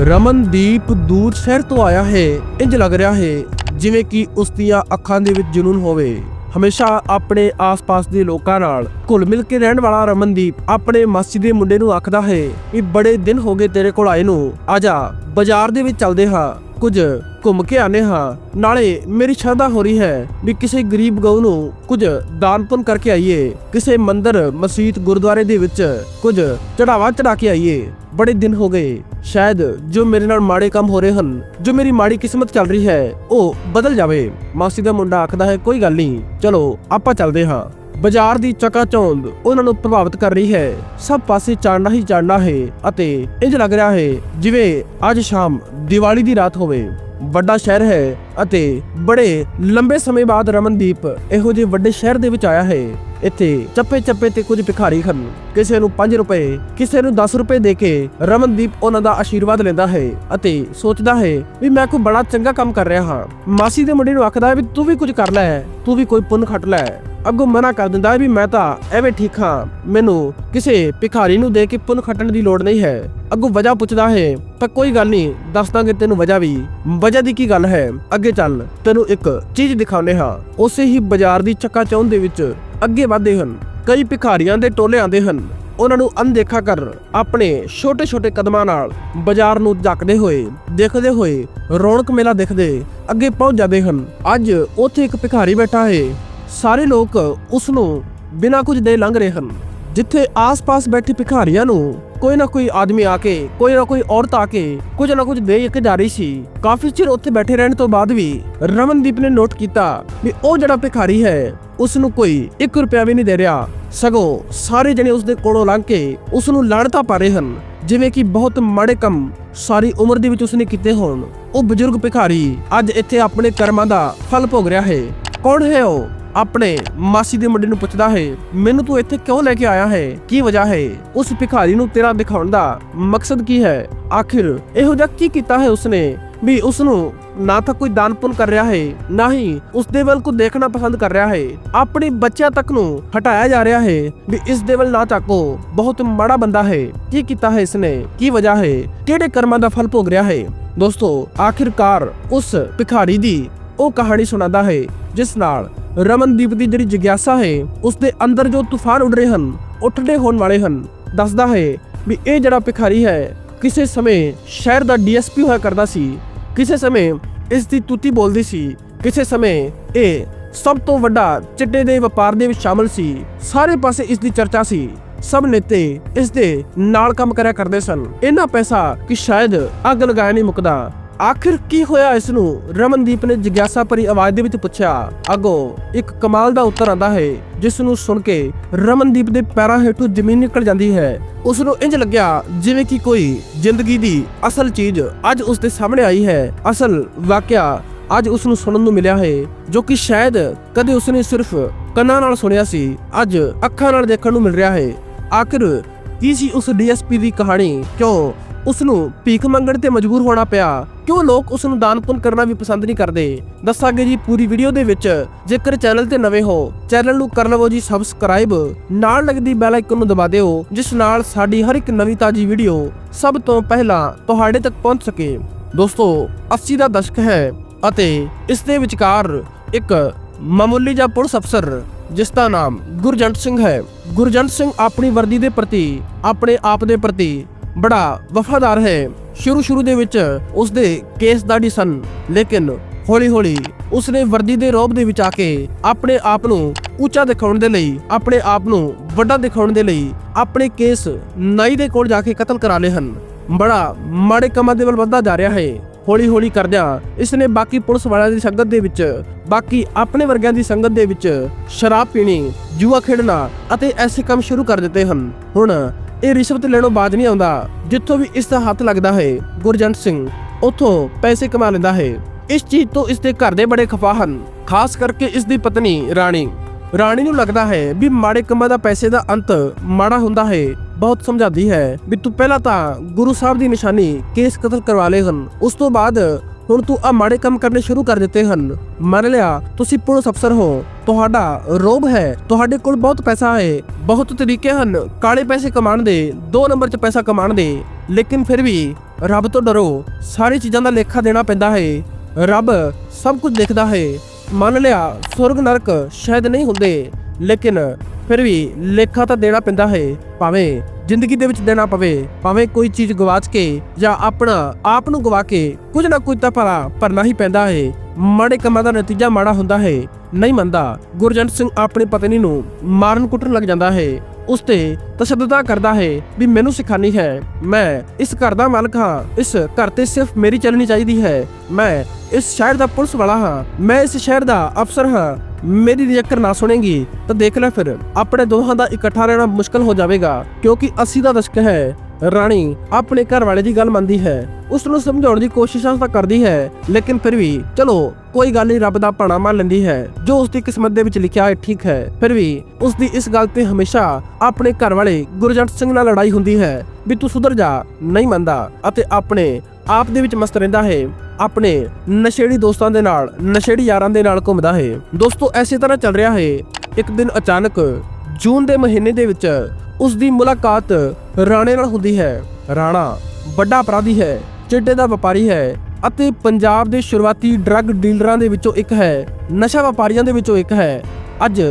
ਰਮਨਦੀਪ ਦੂਰ ਸ਼ਹਿਰ ਤੋਂ ਆਇਆ ਹੈ। ਇੰਜ ਲੱਗ ਰਿਹਾ ਹੈ ਜਿਵੇਂ ਕਿ ਉਸ ਦੀਆਂ ਅੱਖਾਂ ਦੇ ਵਿੱਚ ਜਨੂਨ ਹੋਵੇ। ਹਮੇਸ਼ਾ ਆਪਣੇ ਆਸ-ਪਾਸ ਦੇ ਲੋਕਾਂ ਨਾਲ ਘੁਲ ਮਿਲ ਕੇ ਰਹਿਣ ਵਾਲਾ ਰਮਨਦੀਪ ਆਪਣੇ ਮਾਸੀ ਦੇ ਮੁੰਡੇ ਨੂੰ ਆਖਦਾ ਹੈ ਕਿ ਬੜੇ ਦਿਨ ਹੋ ਗਏ ਤੇਰੇ ਕੋਲ ਆਏ ਨੂੰ। ਆ ਜਾ, ਬਾਜ਼ਾਰ ਦੇ ਵਿੱਚ ਚੱਲਦੇ ਹਾਂ। ਕੁਝ ਘੁੰਮ ਕੇ ਆਨੇ ਹਾਂ। ਨਾਲੇ ਮੇਰੀ ਸ਼ਰਧਾ ਹੋ ਰਹੀ ਹੈ ਵੀ ਕਿਸੇ ਗਰੀਬ ਗਊ ਨੂੰ ਕੁਝ ਦਾਨ ਕਰਕੇ ਆਈਏ। ਕਿਸੇ ਮੰਦਿਰ, ਮਸਜਿਦ, ਗੁਰਦੁਆਰੇ ਦੇ ਵਿੱਚ ਕੁਝ ਚੜਾਵਾ ਚੜਾ ਕੇ ਆਈਏ। ਬੜੇ ਦਿਨ ਹੋ ਗਏ। ਸ਼ਾਇਦ ਜੋ ਮੇਰੇ ਨਾਲ ਮਾੜੇ ਕੰਮ ਹੋ ਰਹੇ ਹਨ, ਜੋ ਮੇਰੀ ਮਾੜੀ ਕਿਸਮਤ ਚੱਲ ਰਹੀ ਹੈ, ਉਹ ਬਦਲ ਜਾਵੇ। ਮਾਸੀ ਦਾ ਮੁੰਡਾ ਆਖਦਾ ਹੈ, ਕੋਈ ਗੱਲ ਨਹੀਂ, ਚਲੋ ਆਪਾਂ ਚੱਲਦੇ ਹਾਂ। ਬਾਜ਼ਾਰ ਦੀ ਚਕਾਚੌਂਦ ਉਹਨਾਂ ਨੂੰ ਪ੍ਰਭਾਵਿਤ ਕਰ ਰਹੀ ਹੈ। ਸਭ ਪਾਸੇ ਚਾਨਣਾ ਹੀ ਚਾਨਣਾ ਹੈ ਅਤੇ ਇੰਜ ਲੱਗ ਰਿਹਾ ਹੈ ਜਿਵੇਂ ਅੱਜ ਸ਼ਾਮ ਦੀਵਾਲੀ ਦੀ ਰਾਤ ਹੋਵੇ। ਵੱਡਾ ਸ਼ਹਿਰ ਹੈ ਅਤੇ ਬੜੇ ਲੰਬੇ ਸਮੇਂ ਬਾਅਦ ਰਮਨਦੀਪ ਇਹੋ ਜਿਹੇ ਵੱਡੇ ਸ਼ਹਿਰ ਦੇ ਵਿੱਚ ਆਇਆ ਹੈ। ਇੱਥੇ ਚੱਪੇ ਚੱਪੇ ਤੇ ਕੁਝ ਭਿਖਾਰੀ ਹਨ। ਕਿਸੇ ਨੂੰ 5 ਰੁਪਏ, ਕਿਸੇ ਨੂੰ 10 ਰੁਪਏ ਦੇ ਕੇ ਰਮਨਦੀਪ ਉਹਨਾਂ ਦਾ ਆਸ਼ੀਰਵਾਦ ਲੈਂਦਾ ਹੈ ਅਤੇ ਸੋਚਦਾ ਹੈ ਵੀ ਮੈਂ ਕੋਈ ਬੜਾ ਚੰਗਾ ਕੰਮ ਕਰ ਰਿਹਾ ਹਾਂ। ਮਾਸੀ ਦੇ ਮੁੰਡੇ ਨੂੰ ਆਖਦਾ ਹੈ ਵੀ ਤੂੰ ਵੀ ਕੁਝ ਕਰ ਲੈ, ਤੂੰ ਵੀ ਕੋਈ ਪੁੰਨ ਖੱਟ ਲੈ। ਅੱਗੋਂ ਮਨਾ ਕਰ ਦਿੰਦਾ ਹੈ ਵੀ ਮੈਂ ਤਾਂ ਐਵੇਂ ਠੀਕ ਹਾਂ। ਮੈਨੂੰ ਕਿਸੇ ਭਿਖਾਰੀ ਨੂੰ ਦੇ ਕੇ ਪੁੰਨ ਖੱਟਣ ਦੀ ਲੋੜ ਨਹੀਂ ਹੈ। ਅੱਗੋਂ ਵਜ੍ਹਾ ਪੁੱਛਦਾ ਹੈ, ਤਾਂ ਕੋਈ ਗੱਲ ਨਹੀਂ, ਦੱਸ ਦਾਂਗੇ ਤੈਨੂੰ ਵਜ੍ਹਾ ਵੀ। ਵਜ੍ਹਾ ਦੀ ਕੀ ਗੱਲ ਹੈ? ਅੱਗੇ ਚੱਲ, ਤੈਨੂੰ ਇੱਕ ਚੀਜ਼ ਦਿਖਾਉਂਦੇ ਹਾਂ। ਉਸੇ ਹੀ ਬਾਜ਼ਾਰ ਦੀ ਚੱਕਾ ਚੌਂਦ ਦੇ ਵਿੱਚ ਅੱਗੇ ਵਧਦੇ ਹਨ। ਕਈ ਭਿਖਾਰੀਆਂ ਦੇ ਟੋਲੇ ਆਉਂਦੇ ਹਨ। ਉਹਨਾਂ ਨੂੰ ਅਣਦੇਖਾ ਕਰ ਆਪਣੇ ਛੋਟੇ-ਛੋਟੇ ਕਦਮਾਂ ਨਾਲ ਬਾਜ਼ਾਰ ਨੂੰ ਝੱਕਦੇ ਹੋਏ, ਦੇਖਦੇ ਹੋਏ ਰੌਣਕ ਮੇਲਾ ਦੇਖਦੇ ਅੱਗੇ ਪਹੁੰਚ ਜਾਂਦੇ ਹਨ। ਅੱਜ ਉੱਥੇ ਇੱਕ ਭਿਖਾਰੀ ਬੈਠਾ ਹੈ। ਸਾਰੇ ਲੋਕ ਉਸ ਨੂੰ ਬਿਨਾਂ ਕੁਝ ਦੇ ਲੰਘ ਰਹੇ ਹਨ, ਜਿੱਥੇ ਆਸ-ਪਾਸ ਬੈਠੇ ਭਿਖਾਰੀਆਂ ਨੂੰ ਕੋਈ ਨਾ ਕੋਈ ਆਦਮੀ ਆ ਕੇ, ਕੋਈ ਨਾ ਕੋਈ ਔਰਤ ਆ ਕੇ ਕੁਝ ਨਾ ਕੁਝ ਦੇ ਕੇ ਜਾ ਰਹੀ ਸੀ। ਕਾਫੀ ਚਿਰ ਉੱਥੇ ਬੈਠੇ ਰਹਿਣ ਤੋਂ ਬਾਅਦ ਵੀ ਰਮਨਦੀਪ ਨੇ ਨੋਟ ਕੀਤਾ ਵੀ ਉਹ ਜਿਹੜਾ ਭਿਖਾਰੀ ਹੈ, ਉਸ ਨੂੰ ਕੋਈ 1 ਰੁਪਿਆ ਵੀ ਨਹੀਂ ਦੇ ਰਿਹਾ। ਸਗੋਂ ਸਾਰੇ ਜਣੇ ਉਸ ਦੇ ਕੋਲੋਂ ਲੰਘ ਕੇ ਉਸ ਨੂੰ ਲਾਣਤਾ ਪਾ ਰਹੇ ਹਨ, ਜਿਵੇਂ ਕਿ ਬਹੁਤ ਮਾੜੇ ਕੰਮ ਸਾਰੀ ਉਮਰ ਦੇ ਵਿੱਚ ਉਸਨੇ ਕੀਤੇ ਹੋਣ। ਉਹ ਬਜ਼ੁਰਗ ਭਿਖਾਰੀ ਅੱਜ ਇੱਥੇ ਆਪਣੇ ਕਰਮਾਂ ਦਾ ਫਲ ਭੋਗ ਰਿਹਾ ਹੈ। ਕੌਣ ਹੈ ਉਹ? ਆਪਣੇ ਮਾਸੀ ਦੇ ਮੁੰਡੇ ਨੂੰ ਪੁੱਛਦਾ ਹੈ, ਮੈਨੂੰ ਤੂੰ ਇੱਥੇ ਕਿਉਂ ਲੈ ਕੇ ਆਇਆ ਹੈ? ਕੀ ਵਜ੍ਹਾ ਹੈ? ਉਸ ਭਿਖਾਰੀ ਨੂੰ ਤੇਰਾ ਦਿਖਾਉਣ ਦਾ ਮਕਸਦ ਕੀ ਹੈ? ਆਖਿਰ ਇਹੋ ਜਿਹਾ ਕੀ ਕੀਤਾ ਹੈ ਉਸਨੇ? ਵੀ ਉਸ ਨੂੰ ਨਾ ਤਾਂ ਕੋਈ ਦਾਨ ਪੁੰਨ ਕਰ ਰਿਹਾ ਹੈ, ਨਾ ਹੀ ਉਸ ਦੇ ਵੱਲ ਕੋ ਦੇਖਣਾ ਪਸੰਦ ਕਰ ਰਿਹਾ ਹੈ। ਆਪਣੇ ਬੱਚਿਆਂ ਤੱਕ ਨੂੰ ਹਟਾਇਆ ਜਾ ਰਿਹਾ ਹੈ ਵੀ ਇਸ ਦੇ ਵੱਲ ਨਾ ਤਾਕੋ ਬਹੁਤ ਮਾੜਾ ਬੰਦਾ ਹੈ। ਕੀ ਕੀਤਾ ਹੈ ਇਸਨੇ? ਕੀ ਵਜ੍ਹਾ ਹੈ? ਕਿਹੜੇ ਕਰਮਾਂ ਦਾ ਫਲ ਭੋਗ ਰਿਹਾ ਹੈ? ਦੋਸਤੋ, ਆਖਿਰਕਾਰ ਉਸ ਭਿਖਾਰੀ ਦੀ ਉਹ ਕਹਾਣੀ ਸੁਣਾਉਂਦਾ ਹੈ, ਜਿਸ ਨਾਲ ਰਮਨਦੀਪ ਦੀ ਜਿਹੜੀ ਜਿਗਿਆਸਾ ਹੈ ਉਸ ਦੇ ਅੰਦਰ ਜੋ ਤੂਫਾਨ ਉੱਡ ਰਹੇ ਹਨ, ਉੱਠਦੇ ਹੋਣ ਵਾਲੇ ਹਨ, ਦੱਸਦਾ ਹੈ ਵੀ ਇਹ ਜਿਹੜਾ ਭਿਖਾਰੀ ਹੈ, ਕਿਸੇ ਸਮੇਂ ਸ਼ਹਿਰ ਦਾ ਡੀਐਸਪੀ ਹੋਇਆ ਕਰਦਾ ਸੀ, ਕਿਸੇ ਸਮੇਂ ਇਸ ਦੀ ਤੂਤੀ ਬੋਲਦੀ ਸੀ, ਕਿਸੇ ਸਮੇਂ ਇਹ ਸਭ ਤੋਂ ਵੱਡਾ ਚਿੱਟੇ ਦੇ ਵਪਾਰ ਦੇ ਵਿੱਚ ਸ਼ਾਮਲ ਸੀ, ਸਾਰੇ ਪਾਸੇ ਇਸ ਦੀ ਚਰਚਾ ਸੀ, ਸਭ ਨੇਤੇ ਇਸ ਦੇ ਨਾਲ ਕੰਮ ਕਰਿਆ ਕਰਦੇ ਸਨ। ਇੰਨਾ ਪੈਸਾ ਕਿ ਸ਼ਾਇਦ ਅੱਗ ਲਗਾਇਆ ਨਹੀਂ ਮੁਕਦਾ। ਆਖਿਰ ਕੀ ਹੋਇਆ ਇਸ ਨੂੰ ਰਮਨਦੀਪ ਨੇ ਜਿਗਿਆਸਾ ਭਰੀ ਆਵਾਜ਼ ਦੇ ਵਿੱਚ ਪੁੱਛਿਆ, ਅੱਗੋਂ ਇੱਕ ਕਮਾਲ ਦਾ ਉੱਤਰ ਆਂਦਾ ਹੈ ਜਿਸ ਨੂੰ ਸੁਣ ਕੇ ਰਮਨਦੀਪ ਦੇ ਪੈਰਾਂ ਹੇਠੋਂ ਜ਼ਮੀਨ ਨਿਕਲ ਜਾਂਦੀ ਹੈ। ਉਸ ਨੂੰ ਇੰਜ ਲੱਗਿਆ ਜਿਵੇਂ ਕਿ ਕੋਈ ਜ਼ਿੰਦਗੀ ਦੀ ਅਸਲ ਚੀਜ਼ ਅੱਜ ਉਸ ਦੇ ਸਾਹਮਣੇ ਆਈ ਹੈ। ਅਸਲ ਵਾਕਿਆ ਅੱਜ ਉਸ ਨੂੰ ਸੁਣਨ ਨੂੰ ਮਿਲਿਆ ਹੈ, ਜੋ ਕਿ ਸ਼ਾਇਦ ਕਦੇ ਉਸ ਨੇ ਸਿਰਫ ਕੰਨਾਂ ਨਾਲ ਸੁਣਿਆ ਸੀ, ਅੱਜ ਅੱਖਾਂ ਨਾਲ ਦੇਖਣ ਨੂੰ ਮਿਲ ਰਿਹਾ ਹੈ। ਆਖਿਰ ਕੀ ਸੀ ਉਸ ਡੀਐਸਪੀ ਦੀ ਕਹਾਣੀ? ਕਿਉਂ ਉਸ ਨੂੰ ਭੀਖ ਮੰਗਣ ਤੇ ਮਜਬੂਰ ਹੋਣਾ ਪਿਆ? ਕਿਉਂ ਲੋਕ ਉਸ ਨੂੰ ਦਾਨ ਪੁੰਨ ਕਰਨਾ ਵੀ ਪਸੰਦ ਨਹੀਂ ਕਰਦੇ? ਦੱਸਾਂਗੇ ਜੀ ਪੂਰੀ ਵੀਡੀਓ ਦੇ ਵਿੱਚ। ਜੇਕਰ ਚੈਨਲ ਤੇ ਨਵੇਂ ਹੋ ਚੈਨਲ ਨੂੰ ਕਰ ਲਵੋ ਜੀ ਸਬਸਕ੍ਰਾਈਬ ਨਾਲ ਲੱਗਦੀ ਬੈਲ ਆਈਕਨ ਨੂੰ ਦਬਾ ਦਿਓ, ਜਿਸ ਨਾਲ ਸਾਡੀ ਹਰ ਇੱਕ ਨਵੀਂ ਤਾਜੀ ਵੀਡੀਓ ਸਭ ਤੋਂ ਪਹਿਲਾਂ ਤੁਹਾਡੇ ਤੱਕ ਪਹੁੰਚ ਸਕੇ। ਦੋਸਤੋ 80 ਦਾ ਦਸ਼ਕ ਹੈ ਅਤੇ ਇਸ ਦੇ ਵਿਚਕਾਰ ਇੱਕ ਮਾਮੂਲੀ ਜਿਹਾ ਪੁਲਿਸ ਅਫਸਰ, ਜਿਸ ਦਾ ਨਾਮ ਗੁਰਜੰਟ ਸਿੰਘ ਹੈ। ਗੁਰਜੰਟ ਸਿੰਘ ਆਪਣੀ ਵਰਦੀ ਦੇ ਪ੍ਰਤੀ, ਆਪਣੇ ਆਪ ਦੇ ਪ੍ਰਤੀ ਬੜਾ ਵਫਾਦਾਰ ਹੈ। ਸ਼ੁਰੂ ਸ਼ੁਰੂ ਦੇ ਵਿੱਚ ਉਸ ਦੇ ਕੇਸ ਦਾੜੀ ਸਨ, ਲੇਕਿਨ ਹੌਲੀ ਹੌਲੀ ਉਸਨੇ ਵਰਦੀ ਦੇ ਰੋਬ ਦੇ ਵਿੱਚ ਆ ਕੇ ਆਪਣੇ ਆਪ ਨੂੰ ਉੱਚਾ ਦਿਖਾਉਣ ਦੇ ਲਈ, ਆਪਣੇ ਆਪ ਨੂੰ ਵੱਡਾ ਦਿਖਾਉਣ ਦੇ ਲਈ ਆਪਣੇ ਕੇਸ ਨਾਈ ਦੇ ਕੋਲ ਜਾ ਕੇ ਕਤਲ ਕਰਾ ਲਏ ਹਨ। ਬੜਾ ਮਾੜੇ ਕੰਮਾਂ ਦੇ ਵੱਲ ਵੱਧਦਾ ਜਾ ਰਿਹਾ ਹੈ। ਹੌਲੀ ਹੌਲੀ ਕਰਦਿਆਂ ਇਸ ਨੇ ਬਾਕੀ ਪੁਲਿਸ ਵਾਲਿਆਂ ਦੀ ਸੰਗਤ ਦੇ ਵਿੱਚ, ਬਾਕੀ ਆਪਣੇ ਵਰਗਿਆਂ ਦੀ ਸੰਗਤ ਦੇ ਵਿੱਚ ਸ਼ਰਾਬ ਪੀਣੀ, ਜੂਆ ਖੇਡਣਾ ਅਤੇ ਐਸੇ ਕੰਮ ਸ਼ੁਰੂ ਕਰ ਦਿੱਤੇ ਹਨ। ਹੁਣ ਇਹ ਰਿਸ਼ਵਤ ਲੈਣੋਂ ਬਾਜ ਨਹੀਂ ਆਉਂਦਾ, ਜਿੱਥੋਂ ਵੀ ਇਸ ਦਾ ਹੱਥ ਲੱਗਦਾ ਹੈ, ਗੁਰਜੰਟ ਸਿੰਘ, ਉੱਥੋਂ ਪੈਸੇ ਕਮਾ ਲੈਂਦਾ ਹੈ। ਇਸ ਚੀਜ਼ ਤੋਂ ਇਸ ਦੇ ਘਰ ਦੇ ਬੜੇ ਖਫਾ ਹਨ, ਖਾਸ ਕਰਕੇ ਇਸ ਦੀ ਪਤਨੀ, ਰਾਣੀ। ਰਾਣੀ ਨੂੰ ਲੱਗਦਾ ਹੈ ਵੀ ਮਾੜੇ ਕੰਮਾਂ ਦਾ ਪੈਸੇ ਦਾ ਅੰਤ ਮਾੜਾ ਹੁੰਦਾ ਹੈ। ਬਹੁਤ ਸਮਝਾਦੀ ਹੈ ਵੀ ਤੂੰ ਪਹਿਲਾਂ ਤਾਂ ਗੁਰੂ ਸਾਹਿਬ ਦੀ ਨਿਸ਼ਾਨੀ ਕੇਸ ਕਤਲ ਕਰਵਾ ਲਏ ਹਨ, ਉਸ ਤੋਂ ਬਾਅਦ ਹੁਣ ਤੂੰ ਆ ਮਾੜੇ ਕੰਮ ਕਰਨੇ ਸ਼ੁਰੂ ਕਰ ਦਿੱਤੇ ਹਨ। ਮੰਨ ਲਿਆ, ਤੁਸੀਂ ਪੁਲਿਸ ਅਫਸਰ ਹੋ। ਤੁਹਾਡਾ ਰੋਬ ਹੈ। ਤੁਹਾਡੇ ਕੋਲ ਬਹੁਤ ਪੈਸਾ ਹੈ। ਬਹੁਤ ਤਰੀਕੇ ਹਨ। ਕਾਲੇ ਪੈਸੇ ਕਮਾਉਣ ਦੇ, ਦੋ ਨੰਬਰ 'ਚ ਪੈਸਾ ਕਮਾਉਣ ਦੇ। ਲੇਕਿਨ ਫਿਰ ਵੀ ਰੱਬ ਤੋਂ ਡਰੋ। ਸਾਰੀ ਚੀਜ਼ਾਂ ਦਾ ਲੇਖਾ ਦੇਣਾ ਪੈਂਦਾ ਹੈ। ਰੱਬ ਸਭ ਕੁਝ ਦੇਖਦਾ ਹੈ। ਮੰਨ ਲਿਆ, ਸੁਰਗ ਨਰਕ ਸ਼ਾਇਦ ਨਹੀਂ ਹੁੰਦੇ। ਲੇਕਿਨ ਫਿਰ ਵੀ ਲੇਖਾ ਤਾਂ ਦੇਣਾ ਪੈਂਦਾ ਹੈ। ਭਾਵੇਂ ਜ਼ਿੰਦਗੀ ਦੇ ਵਿੱਚ ਦੇਣਾ ਪਵੇ, ਭਾਵੇਂ ਕੋਈ ਚੀਜ਼ ਗਵਾਚ ਕੇ ਜਾਂ ਆਪਣਾ ਆਪ ਨੂੰ ਗਵਾ ਕੇ ਕੁਝ ਨਾ ਕੁਝ ਤਾਂ ਭਰਾ ਭਰਨਾ ਹੀ ਪੈਂਦਾ ਹੈ। ਮਾੜੇ ਕੰਮਾਂ ਦਾ ਨਤੀਜਾ ਮਾੜਾ ਹੁੰਦਾ ਹੈ। ਨਹੀਂ ਮੰਨਦਾ, ਗੁਰਜੰਟ ਸਿੰਘ ਆਪਣੀ ਪਤਨੀ ਨੂੰ ਮਾਰਨ ਕੁੱਟਣ ਲੱਗ ਜਾਂਦਾ ਹੈ। ਉਸ ਤੇ ਤਸ਼ੱਦਦਾ ਕਰਦਾ ਹੈ ਵੀ ਮੈਨੂੰ ਸਿਖਾਣੀ ਹੈ। ਮੈਂ ਇਸ ਘਰ ਦਾ ਮਾਲਕ ਹਾਂ। ਇਸ ਘਰ ਤੇ ਸਿਰਫ ਮੇਰੀ ਚੱਲਣੀ ਚਾਹੀਦੀ ਹੈ। ਮੈਂ ਇਸ ਸ਼ਹਿਰ ਦਾ ਪੁਲਿਸ ਵਾਲਾ ਹਾਂ। ਮੈਂ ਇਸ ਸ਼ਹਿਰ ਦਾ ਅਫਸਰ ਹਾਂ। ਮੇਰੀ ਰਿਜੈਕਰ ਨਾ ਸੁਣੇਗੀ, ਤਾਂ ਦੇਖ ਲੈ ਫਿਰ, ਆਪਣੇ ਦੋਹਾਂ ਦਾ ਇਕੱਠਾ ਰਹਿਣਾ ਮੁਸ਼ਕਲ ਹੋ ਜਾਵੇਗਾ, ਕਿਉਂਕਿ 80 ਦਾ ਦਸ਼ਕ ਹੈ। ਰਾਣੀ, ਆਪਣੇ ਘਰ ਵਾਲੇ ਦੀ ਗੱਲ ਮੰਨਦੀ ਹੈ ਉਸ ਨੂੰ ਸਮਝਾਉਣ ਦੀ ਕੋਸ਼ਿਸ਼ਾਂ ਤਾਂ ਕਰਦੀ ਹੈ, ਲੇਕਿਨ ਫਿਰ ਵੀ, ਚਲੋ, ਕੋਈ ਗੱਲ ਨਹੀਂ ਰੱਬ ਦਾ ਭਾਣਾ ਮੰਨ ਲੈਂਦੀ ਹੈ, ਜੋ ਉਸ ਦੀ ਕਿਸਮਤ ਦੇ ਵਿੱਚ ਲਿਖਿਆ ਹੈ ਠੀਕ ਹੈ, ਫਿਰ ਵੀ ਉਸ ਦੀ ਇਸ ਗੱਲ ਤੇ ਹਮੇਸ਼ਾ ਆਪਣੇ ਘਰ ਵਾਲੇ ਗੁਰਜੰਟ ਸਿੰਘ ਨਾਲ ਲੜਾਈ ਹੁੰਦੀ ਹੈ, ਵੀ ਤੂੰ ਸੁਧਰ ਜਾ, ਨਹੀਂ ਮੰਨਦਾ, ਅਤੇ ਆਪਣੇ ਆਪ ਦੇ ਵਿੱਚ ਮਸਤ ਰਹਿੰਦਾ ਹੈ। ਆਪਣੇ ਨਸ਼ੇੜੀ ਦੋਸਤਾਂ ਦੇ ਨਾਲ, ਨਸ਼ੇੜੀ ਯਾਰਾਂ ਦੇ ਨਾਲ ਘੁੰਮਦਾ ਹੈ। ਦੋਸਤੋ, ਐਸੇ ਤਰ੍ਹਾਂ ਚੱਲ ਰਿਹਾ ਹੈ, ਇੱਕ ਦਿਨ ਅਚਾਨਕ ਜੂਨ ਦੇ ਮਹੀਨੇ ਦੇ ਵਿੱਚ ਉਸ ਦੀ ਮੁਲਾਕਾਤ ਰਾਣੇ ਨਾਲ ਹੁੰਦੀ ਹੈ। ਰਾਣਾ ਵੱਡਾ ਅਪਰਾਧੀ ਹੈ ਚਿੱਟੇ ਦਾ ਵਪਾਰੀ ਹੈ ਅਤੇ ਪੰਜਾਬ ਦੇ ਸ਼ੁਰੂਆਤੀ ਡਰੱਗ ਡੀਲਰਾਂ ਦੇ ਵਿੱਚੋਂ ਇੱਕ ਹੈ, ਨਸ਼ਾ ਵਪਾਰੀਆਂ ਦੇ ਵਿੱਚੋਂ ਇੱਕ ਹੈ। ਅੱਜ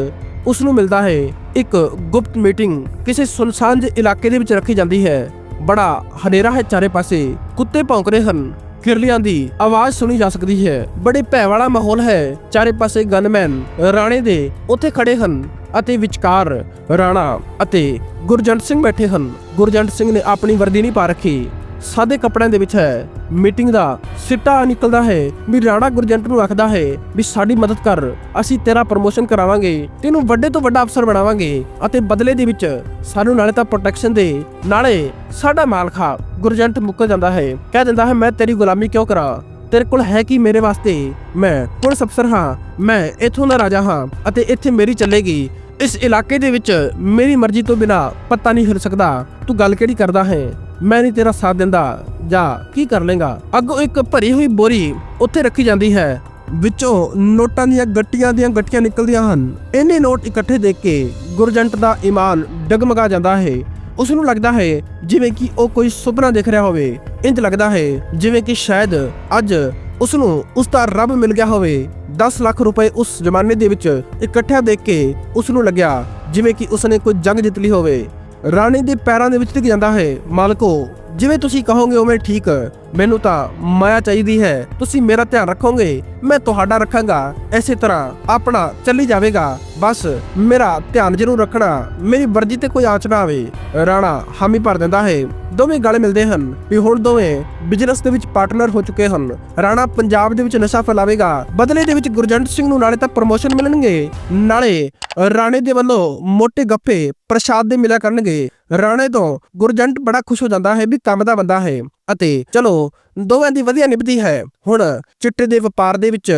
ਉਸ ਨੂੰ ਮਿਲਦਾ ਹੈ ਇੱਕ ਗੁਪਤ ਮੀਟਿੰਗ, ਕਿਸੇ ਸੁਨਸਾਨ ਇਲਾਕੇ ਦੇ ਵਿੱਚ ਰੱਖੀ ਜਾਂਦੀ ਹੈ। ਬੜਾ ਹਨੇਰਾ ਹੈ ਚਾਰੇ ਪਾਸੇ, ਕੁੱਤੇ ਭੌਂਕ ਰਹੇ ਹਨ। ਕਿਰਲੀਆਂ ਦੀ ਆਵਾਜ਼ ਸੁਣੀ ਜਾ ਸਕਦੀ ਹੈ। ਬੜੇ ਭੈ ਵਾਲਾ ਮਾਹੌਲ ਹੈ। ਚਾਰੇ ਪਾਸੇ ਗਨਮੈਨ, ਰਾਣੇ ਦੇ ਉੱਥੇ ਖੜੇ ਹਨ ਅਤੇ ਵਿਚਕਾਰ ਰਾਣਾ ਅਤੇ ਗੁਰਜੰਟ ਸਿੰਘ ਬੈਠੇ ਹਨ। ਗੁਰਜੰਟ ਸਿੰਘ ਨੇ ਆਪਣੀ ਵਰਦੀ ਨਹੀਂ ਪਾ ਰੱਖੀ। ਸਾਦੇ ਕੱਪੜਿਆਂ ਦੇ ਵਿੱਚ ਹੈ। ਮੀਟਿੰਗ ਦਾ ਸਿੱਟਾ ਨਿਕਲਦਾ ਹੈ ਵੀ ਰਾਣਾ ਗੁਰਜੰਟ ਨੂੰ ਆਖਦਾ ਹੈ ਵੀ ਸਾਡੀ ਮਦਦ ਕਰ, ਅਸੀਂ ਤੇਰਾ ਪ੍ਰਮੋਸ਼ਨ ਕਰਾਵਾਂਗੇ, ਤੈਨੂੰ ਵੱਡੇ ਤੋਂ ਵੱਡਾ ਅਫਸਰ ਬਣਾਵਾਂਗੇ ਅਤੇ ਬਦਲੇ ਦੇ ਵਿੱਚ ਸਾਨੂੰ ਨਾਲੇ ਤਾਂ ਪ੍ਰੋਟੈਕਸ਼ਨ ਦੇ, ਨਾਲੇ ਸਾਡਾ ਮਾਲ ਖਾ ਗੁਰਜੰਟ ਮੁੱਕ ਜਾਂਦਾ ਹੈ। ਕਹਿ ਦਿੰਦਾ ਹੈ, ਮੈਂ ਤੇਰੀ ਗੁਲਾਮੀ ਕਿਉਂ ਕਰਾਂ? ਤੇਰੇ ਕੋਲ ਹੈ ਕਿ ਮੇਰੇ ਵਾਸਤੇ? ਮੈਂ ਪੁਲਿਸ ਅਫਸਰ ਹਾਂ, ਮੈਂ ਇੱਥੋਂ ਦਾ ਰਾਜਾ ਹਾਂ ਅਤੇ ਇੱਥੇ ਮੇਰੀ ਚੱਲੇਗੀ। ਇਸ ਇਲਾਕੇ ਦੇ ਵਿੱਚ ਮੇਰੀ ਮਰਜ਼ੀ ਤੋਂ ਬਿਨਾ ਪੱਤਾ ਨਹੀਂ ਹਿਲ ਸਕਦਾ। ਤੂੰ ਗੱਲ ਕਿਹੜੀ ਕਰਦਾ ਹੈ? ਮੈਂ ਨਹੀਂ ਤੇਰਾ ਸਾਥ ਦਿੰਦਾ। ਜਾ, ਕੀ ਕਰ ਲੇਗਾ? ਅੱਗੋਂ ਇੱਕ ਭਰੀ ਹੋਈ ਬੋਰੀ ਉੱਥੇ ਰੱਖੀ ਜਾਂਦੀ ਹੈ। ਵਿੱਚੋਂ ਨੋਟਾਂ ਦੀਆਂ ਗੱਟੀਆਂ ਦੀਆਂ ਗੱਟੀਆਂ ਨਿਕਲਦੀਆਂ ਹਨ। ਇੰਨੇ ਨੋਟ ਇਕੱਠੇ ਦੇਖ ਕੇ ਗੁਰਜੰਟ ਦਾ ਈਮਾਨ ਡਗਮਗਾ ਜਾਂਦਾ ਹੈ। ਉਸ ਨੂੰ ਲੱਗਦਾ ਹੈ ਜਿਵੇਂ ਕਿ ਉਹ ਕੋਈ ਸੁਪਨਾ ਦੇਖ ਰਿਹਾ ਹੋਵੇ। ਇੰਜ ਲੱਗਦਾ ਹੈ ਜਿਵੇਂ ਕਿ ਸ਼ਾਇਦ ਅੱਜ ਉਸ ਨੂੰ ਉਸ ਦਾ ਰੱਬ ਮਿਲ ਗਿਆ ਹੋਵੇ। 10 ਲੱਖ ਰੁਪਏ ਉਸ ਜ਼ਮਾਨੇ ਦੇ ਵਿੱਚ ਇਕੱਠਿਆਂ ਦੇਖ ਕੇ ਉਸ ਨੂੰ ਲੱਗਿਆ ਜਿਵੇਂ ਕਿ ਉਸ ਨੇ ਕੋਈ ਜੰਗ ਜਿੱਤ ਲਈ ਹੋਵੇ। ਰਾਣੀ ਦੇ ਪੈਰਾਂ ਦੇ ਵਿੱਚ ਟਿਕ ਜਾਂਦਾ ਹੈ। ਮਾਲਕੋ ਜਿਵੇਂ ਤੁਸੀਂ ਕਹੋਗੇ ਉਵੇਂ ਠੀਕ ਮੈਨੂੰ ਤਾਂ ਮਾਇਆ ਚਾਹੀਦੀ ਹੈ। ਤੁਸੀਂ ਮੇਰਾ ਧਿਆਨ ਰੱਖੋਗੇ, ਮੈਂ ਤੁਹਾਡਾ ਰੱਖਾਂਗਾ। ਐਸੇ ਤਰ੍ਹਾਂ ਆਪਣਾ ਚੱਲੀ ਜਾਵੇਗਾ। ਬਸ ਮੇਰਾ ਧਿਆਨ ਜ਼ਰੂਰ ਰੱਖਣਾ। ਮੇਰੀ ਵਰਜੀ ਤੇ ਕੋਈ ਆਂਚ ਨਾ ਆਵੇ। ਰਾਣਾ ਹਾਮੀ ਭਰ ਦਿੰਦਾ ਹੈ। ਦੋਵੇਂ ਗਲ ਮਿਲਦੇ ਹਨ ਵੀ ਹੁਣ ਦੋਵੇਂ ਬਿਜ਼ਨਸ ਦੇ ਵਿੱਚ ਪਾਰਟਨਰ ਹੋ ਚੁੱਕੇ ਹਨ। ਰਾਣਾ ਪੰਜਾਬ ਦੇ ਵਿੱਚ ਨਸ਼ਾ ਫੈਲਾਵੇਗਾ। ਬਦਲੇ ਦੇ ਵਿੱਚ ਗੁਰਜੰਟ ਸਿੰਘ ਨੂੰ ਨਾਲੇ ਤਾਂ ਪ੍ਰਮੋਸ਼ਨ ਮਿਲਣਗੇ। ਨਾਲੇ ਰਾਣੇ ਦੇ ਵੱਲੋਂ ਮੋٹے ਗੱਪੇ ਪ੍ਰਸ਼ਾਦ ਦੇ ਮਿਲਿਆ ਕਰਨਗੇ। ਰਾਣੇ ਤੋਂ ਗੁਰਜੰਟ ਬੜਾ ਖੁਸ਼ ਹੋ ਜਾਂਦਾ ਹੈ ਵੀ ਕੰਮ ਦਾ ਬੰਦਾ ਹੈ ਅਤੇ ਚਲੋ, ਦੋਵਾਂ ਦੀ ਵਧੀਆ ਨਿਭਦੀ ਹੈ। ਹੁਣ ਚਿੱਟੇ ਦੇ ਵਪਾਰ ਦੇ ਵਿੱਚ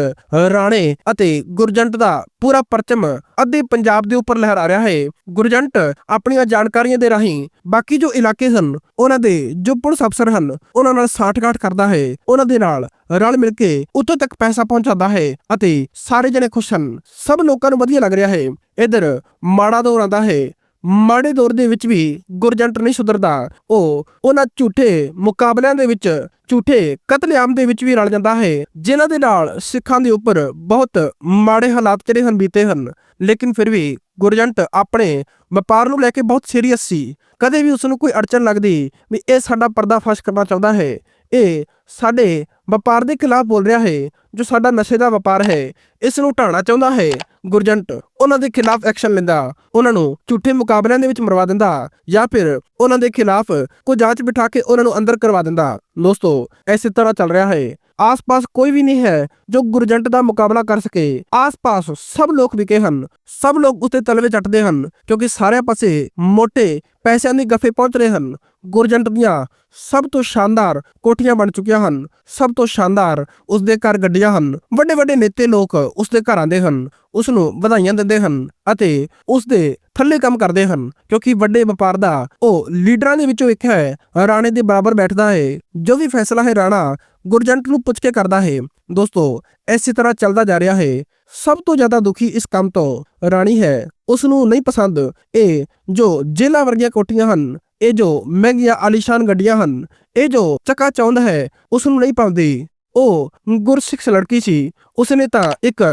ਰਾਣੇ ਅਤੇ ਗੁਰਜੰਟ ਦਾ ਪੂਰਾ ਪਰਚਮ ਅੱਧੇ ਪੰਜਾਬ ਦੇ ਉੱਪਰ ਲਹਿਰਾ ਰਿਹਾ ਹੈ। ਗੁਰਜੰਟ ਆਪਣੀਆਂ ਜਾਣਕਾਰੀਆਂ ਦੇ ਰਾਹੀਂ ਬਾਕੀ ਜੋ ਇਲਾਕੇ ਹਨ, ਉਹਨਾਂ ਦੇ ਜੋ ਪੁਲਿਸ ਅਫਸਰ ਹਨ, ਉਹਨਾਂ ਨਾਲ ਸਾਠਗਾਠ ਕਰਦਾ ਹੈ। ਉਹਨਾਂ ਦੇ ਨਾਲ ਰਲ ਮਿਲ ਕੇ ਉੱਥੋਂ ਤੱਕ ਪੈਸਾ ਪਹੁੰਚਾਉਂਦਾ ਹੈ ਅਤੇ ਸਾਰੇ ਜਣੇ ਖੁਸ਼ ਹਨ। ਸਭ ਲੋਕਾਂ ਨੂੰ ਵਧੀਆ ਲੱਗ ਰਿਹਾ ਹੈ। ਇਧਰ ਮਾੜਾ ਦੌਰ ਆਉਂਦਾ ਹੈ। ਮਾੜੇ ਦੌਰ ਦੇ ਵਿੱਚ ਵੀ ਗੁਰਜੰਟ ਨਹੀਂ ਸੁਧਰਦਾ। ਉਹ ਉਹਨਾਂ ਝੂਠੇ ਮੁਕਾਬਲਿਆਂ ਦੇ ਵਿੱਚ, ਝੂਠੇ ਕਤਲੇਆਮ ਦੇ ਵਿੱਚ ਵੀ ਰਲ ਜਾਂਦਾ ਹੈ, ਜਿਨ੍ਹਾਂ ਦੇ ਨਾਲ ਸਿੱਖਾਂ ਦੇ ਉੱਪਰ ਬਹੁਤ ਮਾੜੇ ਹਾਲਾਤ ਜਿਹੜੇ ਹਨ ਬੀਤੇ ਹਨ। ਲੇਕਿਨ ਫਿਰ ਵੀ ਗੁਰਜੰਟ ਆਪਣੇ ਵਪਾਰ ਨੂੰ ਲੈ ਕੇ ਬਹੁਤ ਸੀਰੀਅਸ ਸੀ। ਕਦੇ ਵੀ ਉਸ ਨੂੰ ਕੋਈ ਅੜਚਨ ਲੱਗਦੀ ਵੀ ਇਹ ਸਾਡਾ ਪਰਦਾਫਾਸ਼ ਕਰਨਾ ਚਾਹੁੰਦਾ ਹੈ। ਇਹ ਸਾਡੇ ਵਪਾਰ ਦੇ ਖਿਲਾਫ ਬੋਲ ਰਿਹਾ ਹੈ, ਜੋ ਸਾਡਾ ਨਸ਼ੇ ਦਾ ਵਪਾਰ ਹੈ, ਇਸ ਨੂੰ ਢਾਣਾ ਚਾਹੁੰਦਾ ਹੈ। ਗੁਰਜੰਟ, ਉਹਨਾਂ ਦੇ ਖਿਲਾਫ ਐਕਸ਼ਨ ਲੈਂਦਾ, ਉਹਨਾਂ ਨੂੰ ਝੂਠੇ ਮੁਕਾਬਲਿਆਂ ਦੇ ਵਿੱਚ ਮਰਵਾ ਦਿੰਦਾ, ਜਾਂ ਫਿਰ ਉਹਨਾਂ ਦੇ ਖਿਲਾਫ ਕੋਈ ਜਾਂਚ ਬਿਠਾ ਕੇ ਉਹਨਾਂ ਨੂੰ ਅੰਦਰ ਕਰਵਾ ਦਿੰਦਾ। ਦੋਸਤੋ ਐਸੇ ਤਰ੍ਹਾਂ ਚੱਲ ਰਿਹਾ ਹੈ। ਆਸ-ਪਾਸ ਕੋਈ ਵੀ ਨਹੀਂ ਹੈ ਜੋ ਗੁਰਜੰਟ ਦਾ ਮੁਕਾਬਲਾ ਕਰ ਸਕੇ। ਆਸ-ਪਾਸ ਸਭ ਲੋਕ ਵਿਕੇ ਹਨ, ਸਭ ਲੋਕ ਉਤੇ ਤਲਵੇ ਚੱਟਦੇ ਹਨ, ਕਿਉਂਕਿ ਸਾਰੇ ਪਾਸੇ ਮੋਟੇ ਪੈਸਿਆਂ ਦੇ ਗੱਫੇ ਪਹੁੰਚ ਰਹੇ ਹਨ। ਗੁਰਜੰਟ ਦੀਆਂ ਸਭ ਤੋਂ ਸ਼ਾਨਦਾਰ ਕੋਠੀਆਂ ਬਣ ਚੁੱਕੀਆਂ ਹਨ। ਸਭ ਤੋਂ ਸ਼ਾਨਦਾਰ ਉਸ ਦੇ ਘਰ ਗੱਡੀਆਂ ਹਨ। ਵੱਡੇ ਵੱਡੇ ਨੇਤੇ ਲੋਕ ਉਸ ਦੇ ਘਰ ਆਉਂਦੇ ਹਨ। ਉਸ ਨੂੰ ਵਧਾਈਆਂ ਦਿੰਦੇ ਹਨ ਅਤੇ ਉਸ ਦੇ ਥੱਲੇ ਕੰਮ ਕਰਦੇ ਹਨ, ਕਿਉਂਕਿ ਵੱਡੇ ਵਪਾਰ ਦਾ ਉਹ ਲੀਡਰਾਂ ਦੇ ਵਿੱਚੋਂ ਇੱਕ ਹੈ। ਰਾਣੇ ਦੇ ਬਰਾਬਰ ਬੈਠਦਾ ਹੈ। ਜੋ ਵੀ ਫੈਸਲਾ ਹੈ ਰਾਣਾ ਗੁਰਜੰਟ ਨੂੰ ਪੁੱਛ ਕੇ ਕਰਦਾ ਹੈ। ਦੋਸਤੋ, ਇਸੇ ਤਰ੍ਹਾਂ ਚੱਲਦਾ ਜਾ ਰਿਹਾ ਹੈ। ਸਭ ਤੋਂ ਜ਼ਿਆਦਾ ਦੁਖੀ ਇਸ ਕੰਮ ਤੋਂ ਰਾਣੀ ਹੈ। ਉਸ ਨੂੰ ਨਹੀਂ ਪਸੰਦ ਇਹ ਜੋ ਜੇਲਾ ਵਰਗੀਆਂ ਕੋਠੀਆਂ ਹਨ। ਇਹ ਜੋ ਮਹਿੰਗੀਆਂ ਆਲੀਸ਼ਾਨ ਗੱਡੀਆਂ ਹਨ, ਇਹ ਜੋ ਚੱਕਾ ਚੌਂਦ ਹੈ ਉਸ ਨੂੰ ਨਹੀਂ ਪਾਉਂਦੀ ਉਹ ਗੁਰਸਿੱਖ ਲੜਕੀ ਸੀ। ਉਸਨੇ ਤਾਂ ਇੱਕ